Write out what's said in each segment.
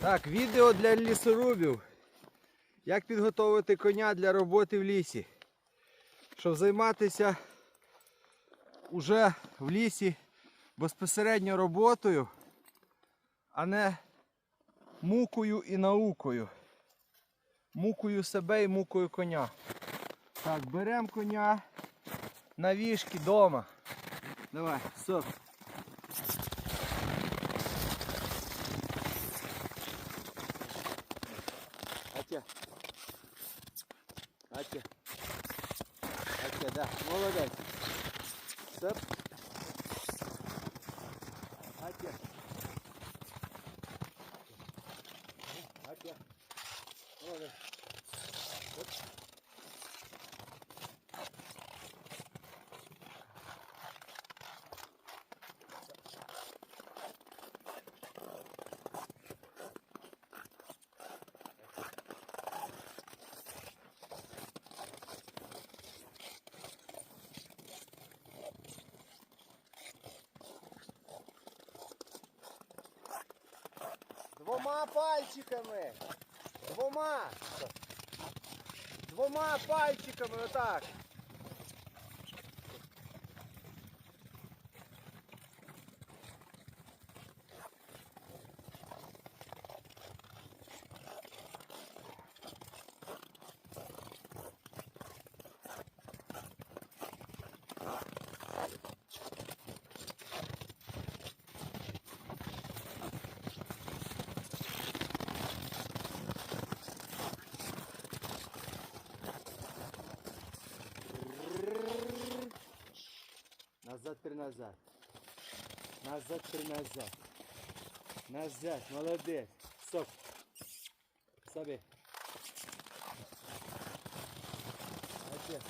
Так, відео для лісорубів. Як підготувати коня для роботи в лісі. Щоб займатися уже в лісі безпосередньо роботою, а не мукою і наукою. Мукою себе і мукою коня. Так, беремо коня на вішки вдома. Давай, gel. Hadi gel. Hadi gel daha. Ne olacak? Sıp. Hadi gel. Hadi gel. Ne olacak? Двома пальчиками. Двома. Двома пальчиками отак. назад, приназад. Назад, приназад. Назад, молодец. Сок. Соби. Отец.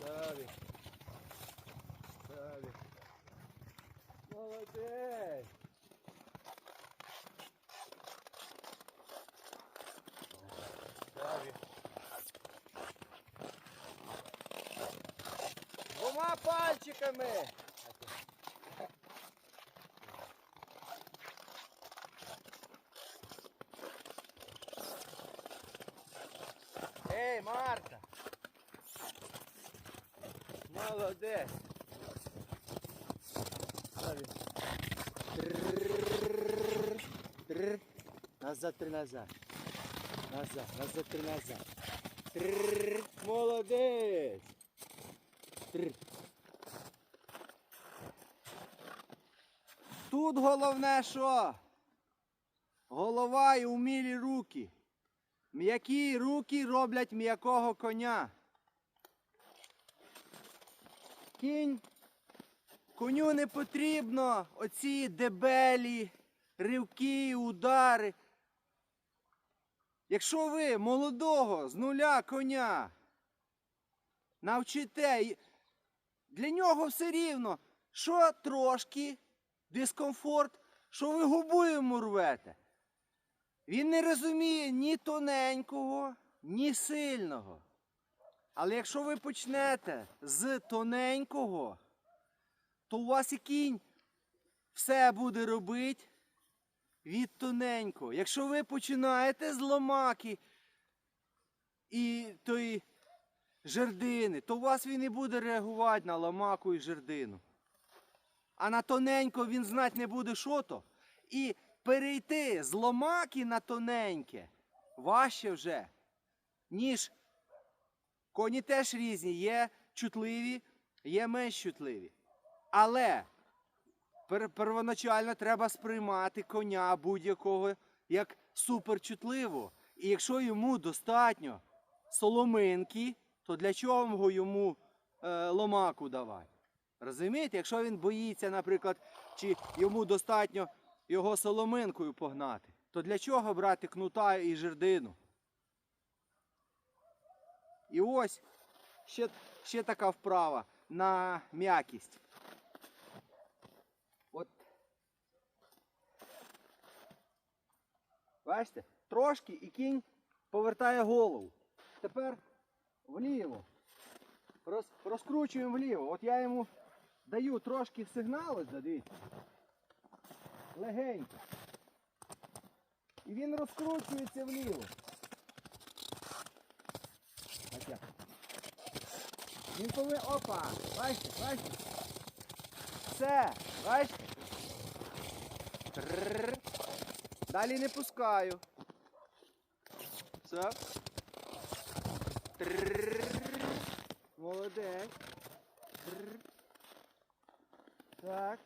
Соби. пальчиками. Ей, Марта! Молодець! Назад, три назад. Назад, назад, три назад. Молодець! Тут головне що? Голова і умілі руки. М'які руки роблять м'якого коня. Кінь. Коню не потрібно оці дебелі, ривки, удари. Якщо ви молодого з нуля коня навчите, для нього все рівно, що трошки дискомфорт, що ви губу йому рвете. Він не розуміє ні тоненького, ні сильного. Але якщо ви почнете з тоненького, то у вас і кінь все буде робити від тоненького. Якщо ви починаєте з ломаки і тої жердини, то у вас він і буде реагувати на ломаку і жердину. А на тоненько він знати не буде, що то. І перейти з ломаки на тоненьке важче вже, ніж коні теж різні, є чутливі, є менш чутливі. Але первоначально треба сприймати коня будь-якого як суперчутливого. І якщо йому достатньо соломинки, то для чого йому е, ломаку давати? Розумієте, якщо він боїться, наприклад, чи йому достатньо його соломинкою погнати, то для чого брати кнута і жердину? І ось ще, ще така вправа на м'якість. От. Бачите? Трошки і кінь повертає голову. Тепер вліво. Роз, розкручуємо вліво. От я йому даю трошки сигналу, дивіться. Легенько. І він розкручується вліво. Він повинен... Опа! Бачите, бачите? Все, бачите? Трррр. Далі не пускаю. Все. Трррр. Молодець. Трррр. Так.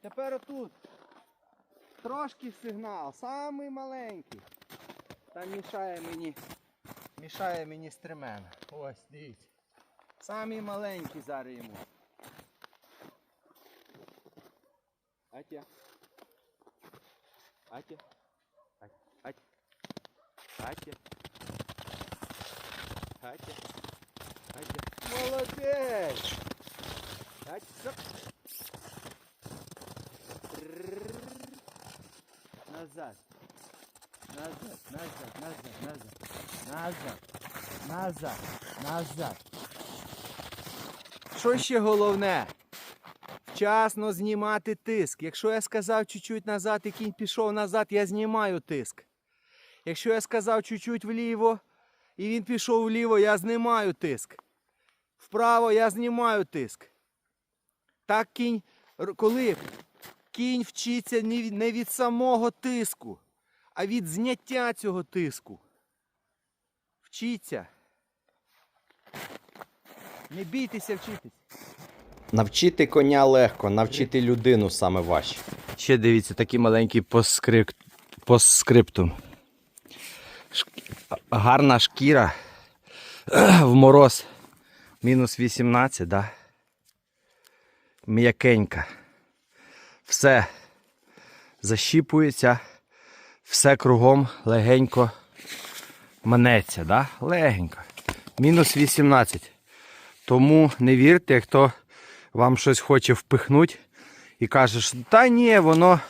Тепер отут. Трошки сигнал, самий маленький. Там мішає мені. Мішає мені стремен. Ось, дивіться. Самий маленький зараз йому. Атя. Атя. Атя. Атя. Атя. Атя. Атя. Молодець! Атя. Назад. Назад, назад, назад, назад. Назад. Назад. Назад. Що ще головне? Вчасно знімати тиск. Якщо я сказав чуть-чуть назад і кінь пішов назад, я знімаю тиск. Якщо я сказав чуть-чуть вліво і він пішов вліво, я знімаю тиск. Вправо я знімаю тиск. Так кінь, коли кінь вчиться не від- не від самого тиску, а від зняття цього тиску. Вчіться. Не бійтеся вчитись. Навчити коня легко, навчити людину саме важче. Ще дивіться, такий маленький постскрип... постскриптум. Шк- Гарна шкіра в мороз. Мінус 18, да? М'якенька. Все защіпується, все кругом легенько манеться, да? Легенько. Мінус 18. Тому не вірте, хто вам щось хоче впихнути і каже, що та ні, воно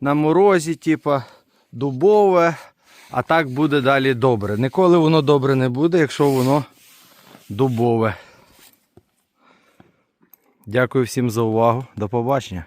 на морозі, типа, дубове, а так буде далі добре. Ніколи воно добре не буде, якщо воно дубове. Дякую всім за увагу. До побачення.